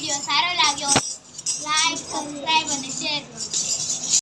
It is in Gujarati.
વીડિયો સારો લાગ્યો. લાઈક સબસ્ક્રાઈબ અને શેર કરો.